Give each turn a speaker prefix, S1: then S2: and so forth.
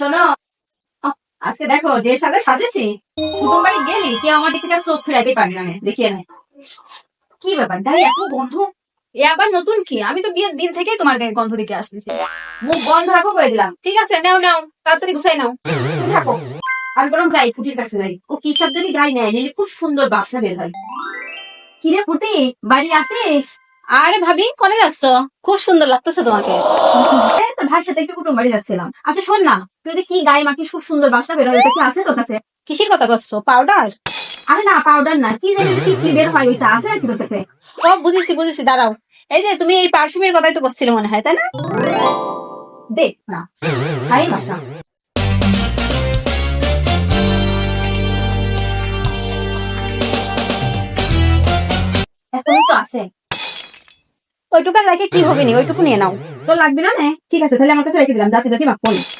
S1: শোনো। আজকে দেখো যে সাজে সাজেছি। কুটুম বাড়ি গেলি কেউ আমার দিক থেকে চোখ ফিরাইতে পারবি না দেখিয়ে নে। কি ব্যাপার গায়ে এত গন্ধ?
S2: এ আবার নতুন কি? আমি তো বিয়ের দিন থেকেই তোমার গায়ে গন্ধ দিকে আসতেছি।
S1: মুখ বন্ধ রাখো করে দিলাম।
S2: ঠিক আছে নাও নাও তাড়াতাড়ি গুছাই নাও।
S1: তুমি থাকো। আমি বরং যাই ফুটির কাছে যাই। ও কি সব জানি গায়ে নেয় নিলে খুব সুন্দর বাসনা বের হয়। কিরে ফুটি বাড়ি আসিস?
S2: আরে ভাবি কলেজ যাচ্ছ খুব সুন্দর লাগতেছে তোমাকে।
S1: ভাইয়ের সাথে একটু কুটুম বাড়ি যাচ্ছিলাম। আচ্ছা শোন না তুই কি গায়ে মাখি খুব সুন্দর বাসনা বের হয়? এটা কি আছে তোর কাছে?
S2: কিসের কথা করছ? পাউডার?
S1: আরে না পাউডার না কি জানি কি কি বের হয় ওইটা আছে নাকি তোর কাছে?
S2: ও বুঝেছি বুঝেছি দাঁড়াও। এই যে তুমি এই পারফিউমের কথাই তো করছিলে মনে হয় তাই না?
S1: দে না হাই বাসা। এখনই তো আছে।
S2: ওইটুকার রেখে কি হবে নি? ওইটুকু নিয়ে নাও।
S1: তোর লাগবে না? ঠিক আছে তাহলে আমার কাছে রেখে দিলাম যাতে যাতে মাখ